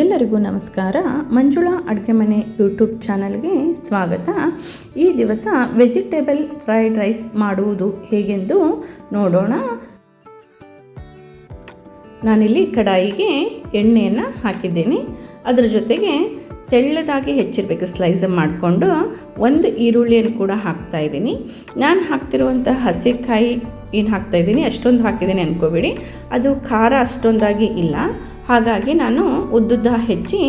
ಎಲ್ಲರಿಗೂ ನಮಸ್ಕಾರ. ಮಂಜುಳಾ ಅಡುಗೆ ಮನೆ ಯೂಟ್ಯೂಬ್ ಚಾನಲ್ಗೆ ಸ್ವಾಗತ. ಈ ದಿವಸ ವೆಜಿಟೇಬಲ್ ಫ್ರೈಡ್ ರೈಸ್ ಮಾಡುವುದು ಹೇಗೆಂದು ನೋಡೋಣ. ನಾನಿಲ್ಲಿ ಕಡಾಯಿಗೆ ಎಣ್ಣೆಯನ್ನು ಹಾಕಿದ್ದೇನೆ. ಅದರ ಜೊತೆಗೆ ತೆಳ್ಳದಾಗಿ ಹೆಚ್ಚಿರಬೇಕು ಸ್ಲೈಸ್ ಮಾಡಿಕೊಂಡು ಒಂದು ಈರುಳ್ಳಿಯನ್ನು ಕೂಡ ಹಾಕ್ತಾ ಇದ್ದೀನಿ. ನಾನು ಹಾಕ್ತಿರುವಂಥ ಹಸಿಕಾಯಿ ಏನು ಹಾಕ್ತಾ ಇದ್ದೀನಿ? ಅಷ್ಟೊಂದು ಹಾಕಿದ್ದೀನಿ ಅನ್ಕೋಬೇಡಿ. ಅದು ಖಾರ ಅಷ್ಟೊಂದಾಗಿ ಇಲ್ಲ. ಹಾಗಾಗಿ ನಾನು ಉದ್ದುದ್ದ ಹೆಚ್ಚಿ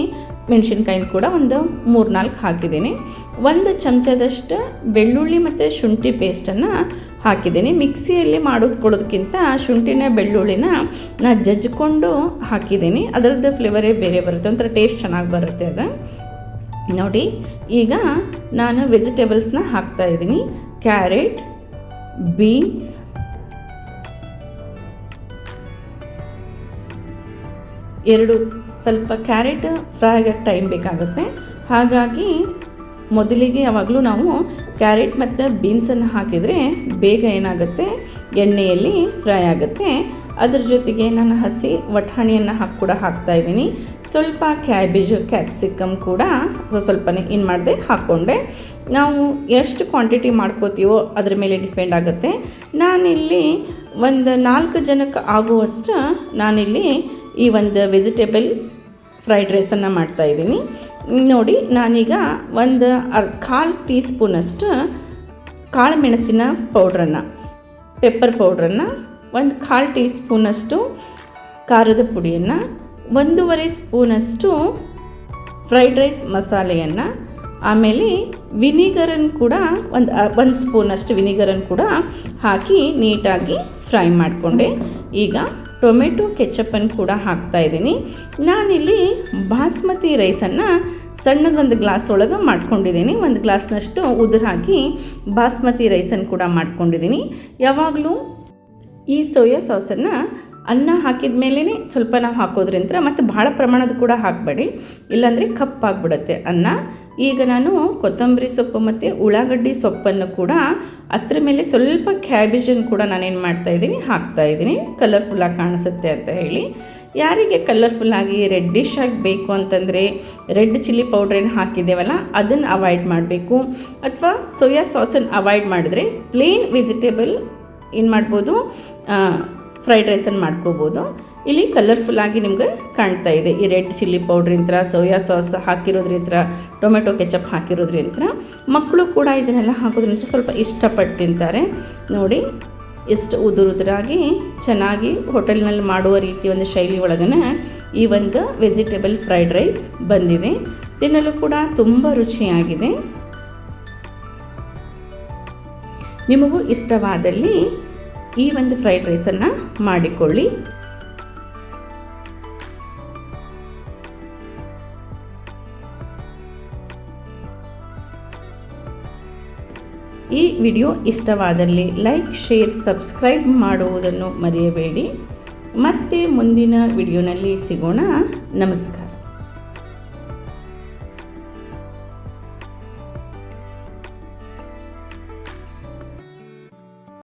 ಮೆಣಸಿನ್ಕಾಯಿನ ಕೂಡ ಒಂದು ಮೂರು ನಾಲ್ಕು ಹಾಕಿದ್ದೀನಿ. ಒಂದು ಚಮಚದಷ್ಟು ಬೆಳ್ಳುಳ್ಳಿ ಮತ್ತು ಶುಂಠಿ ಪೇಸ್ಟನ್ನು ಹಾಕಿದ್ದೀನಿ. ಮಿಕ್ಸಿಯಲ್ಲಿ ಮಾಡೋದು ಕೊಡೋದಕ್ಕಿಂತ ಶುಂಠಿನ ಬೆಳ್ಳುಳ್ಳಿನ ನಾ ಜಜ್ಜಿಕೊಂಡು ಹಾಕಿದ್ದೀನಿ. ಅದರದ್ದು ಫ್ಲೇವರೇ ಬೇರೆ ಬರುತ್ತೆ. ಒಂಥರ ಟೇಸ್ಟ್ ಚೆನ್ನಾಗಿ ಬರುತ್ತೆ ಅದು. ನೋಡಿ, ಈಗ ನಾನು ವೆಜಿಟೇಬಲ್ಸ್ನ ಹಾಕ್ತಾ ಇದ್ದೀನಿ. ಕ್ಯಾರೆಟ್ ಬೀನ್ಸ್ ಎರಡು ಸ್ವಲ್ಪ ಕ್ಯಾರೆಟ್ ಫ್ರೈ ಆಗೋಕ್ಕೆ ಟೈಮ್ ಬೇಕಾಗುತ್ತೆ. ಹಾಗಾಗಿ ಮೊದಲಿಗೆ ಯಾವಾಗಲೂ ನಾವು ಕ್ಯಾರೆಟ್ ಮತ್ತು ಬೀನ್ಸನ್ನು ಹಾಕಿದರೆ ಬೇಗ ಏನಾಗುತ್ತೆ? ಎಣ್ಣೆಯಲ್ಲಿ ಫ್ರೈ ಆಗುತ್ತೆ. ಅದ್ರ ಜೊತೆಗೆ ನಾನು ಹಸಿ ವಟಾಣಿಯನ್ನು ಹಾಕಿ ಕೂಡ ಹಾಕ್ತಾ ಇದ್ದೀನಿ. ಸ್ವಲ್ಪ ಕ್ಯಾಬೇಜು ಕ್ಯಾಪ್ಸಿಕಮ್ ಕೂಡ ಸ್ವಲ್ಪನೇ ಏನು ಮಾಡಿದೆ ಹಾಕ್ಕೊಂಡೆ ನಾವು ಎಷ್ಟು ಕ್ವಾಂಟಿಟಿ ಮಾಡ್ಕೋತೀವೋ ಅದ್ರ ಮೇಲೆ ಡಿಪೆಂಡ್ ಆಗುತ್ತೆ. ನಾನಿಲ್ಲಿ ಒಂದು ನಾಲ್ಕು ಜನಕ್ಕೆ ಆಗುವಷ್ಟು ನಾನಿಲ್ಲಿ ಈ ಒಂದು ವೆಜಿಟೇಬಲ್ ಫ್ರೈಡ್ ರೈಸನ್ನು ಮಾಡ್ತಾಯಿದ್ದೀನಿ ನೋಡಿ, ನಾನೀಗ ಒಂದು ಅರ್, ಕಾಲು ಟೀ ಸ್ಪೂನಷ್ಟು ಕಾಳು ಮೆಣಸಿನ ಪೌಡ್ರನ್ನು ಪೆಪ್ಪರ್ ಪೌಡ್ರನ್ನು ಒಂದು ಕಾಲು ಟೀ ಸ್ಪೂನಷ್ಟು ಖಾರದ ಪುಡಿಯನ್ನು, ಒಂದೂವರೆ ಸ್ಪೂನಷ್ಟು ಫ್ರೈಡ್ ರೈಸ್ ಮಸಾಲೆಯನ್ನು, ಆಮೇಲೆ ವಿನಿಗರನ್ನು ಕೂಡ ಒಂದು ಒಂದು ಸ್ಪೂನಷ್ಟು ವಿನಿಗರನ್ನು ಕೂಡ ಹಾಕಿ ನೀಟಾಗಿ ಫ್ರೈ ಮಾಡಿಕೊಂಡೆ. ಈಗ ಟೊಮೆಟೊ ಕೆಚಪ್ಪನ್ನು ಕೂಡ ಹಾಕ್ತಾ ಇದ್ದೀನಿ. ನಾನಿಲ್ಲಿ ಬಾಸ್ಮತಿ ರೈಸನ್ನು ಸಣ್ಣದ ಒಂದು ಗ್ಲಾಸ್ ಒಳಗೆ ಮಾಡ್ಕೊಂಡಿದ್ದೀನಿ. ಒಂದು ಗ್ಲಾಸ್ನಷ್ಟು ಉದುರು ಹಾಕಿ ಬಾಸ್ಮತಿ ರೈಸನ್ನು ಕೂಡ ಮಾಡ್ಕೊಂಡಿದ್ದೀನಿ. ಯಾವಾಗಲೂ ಈ ಸೋಯಾ ಸಾಸನ್ನು ಅನ್ನ ಹಾಕಿದ ಮೇಲೇ ಸ್ವಲ್ಪ ನಾವು ಹಾಕೋದ್ರಿಂದ ಮತ್ತು ಭಾಳ ಪ್ರಮಾಣದ ಕೂಡ ಹಾಕಬೇಡಿ. ಇಲ್ಲಾಂದರೆ ಕಪ್ಪಾಗ್ಬಿಡತ್ತೆ ಅನ್ನ. ಈಗ ನಾನು ಕೊತ್ತಂಬರಿ ಸೊಪ್ಪು ಮತ್ತು ಉಳ್ಳಾಗಡ್ಡಿ ಸೊಪ್ಪನ್ನು ಕೂಡ ಅದ್ರ ಮೇಲೆ ಸ್ವಲ್ಪ ಕ್ಯಾಬೇಜನ್ನು ಕೂಡ ನಾನೇನು ಹಾಕ್ತಾ ಇದ್ದೀನಿ. ಕಲರ್ಫುಲ್ಲಾಗಿ ಕಾಣಿಸುತ್ತೆ ಅಂತ ಹೇಳಿ. ಯಾರಿಗೆ ಕಲರ್ಫುಲ್ಲಾಗಿ ರೆಡ್ಡಿಶ್ ಆಗಿ ಬೇಕು ಅಂತಂದರೆ ರೆಡ್ ಚಿಲ್ಲಿ ಪೌಡ್ರೇನು ಹಾಕಿದ್ದೇವಲ್ಲ, ಅದನ್ನು ಅವಾಯ್ಡ್ ಮಾಡಬೇಕು. ಅಥವಾ ಸೋಯಾ ಸಾಸನ್ನು ಅವಾಯ್ಡ್ ಮಾಡಿದ್ರೆ ಪ್ಲೇನ್ ವೆಜಿಟೇಬಲ್ ಏನು ಮಾಡ್ಬೋದು ಫ್ರೈಡ್ ರೈಸನ್ನು ಮಾಡ್ಕೋಬೋದು. ಇಲ್ಲಿ ಕಲರ್ಫುಲ್ಲಾಗಿ ನಿಮ್ಗೆ ಕಾಣ್ತಾ ಇದೆ. ಈ ರೆಡ್ ಚಿಲ್ಲಿ ಪೌಡ್ರಿಂತ ಸೋಯಾ ಸಾಸ್ ಹಾಕಿರೋದ್ರಿಂತ ಟೊಮೆಟೊ ಕೆಚಪ್ ಹಾಕಿರೋದ್ರಿಂತ ಮಕ್ಕಳು ಕೂಡ ಇದನ್ನೆಲ್ಲ ಹಾಕೋದ್ರಿಂದ ಸ್ವಲ್ಪ ಇಷ್ಟಪಟ್ಟು ತಿಂತಾರೆ. ನೋಡಿ, ಎಷ್ಟು ಉದುರುದುರಾಗಿ ಚೆನ್ನಾಗಿ ಹೋಟೆಲ್ನಲ್ಲಿ ಮಾಡುವ ರೀತಿ ಒಂದು ಶೈಲಿ ಒಳಗನ ಈ ಒಂದು ವೆಜಿಟೇಬಲ್ ಫ್ರೈಡ್ ರೈಸ್ ಬಂದಿದೆ. ತಿನ್ನಲು ಕೂಡ ತುಂಬ ರುಚಿಯಾಗಿದೆ. ನಿಮಗೂ ಇಷ್ಟವಾದಲ್ಲಿ ಈ ಒಂದು ಫ್ರೈಡ್ ರೈಸನ್ನು ಮಾಡಿಕೊಳ್ಳಿ. ಈ ವಿಡಿಯೋ ಇಷ್ಟವಾದಲ್ಲಿ ಲೈಕ್, ಶೇರ್, ಸಬ್ಸ್ಕ್ರೈಬ್ ಮಾಡುವುದನ್ನು ಮರೆಯಬೇಡಿ. ಮತ್ತೆ ಮುಂದಿನ ವಿಡಿಯೋನಲ್ಲಿ ಸಿಗೋಣ. ನಮಸ್ಕಾರ.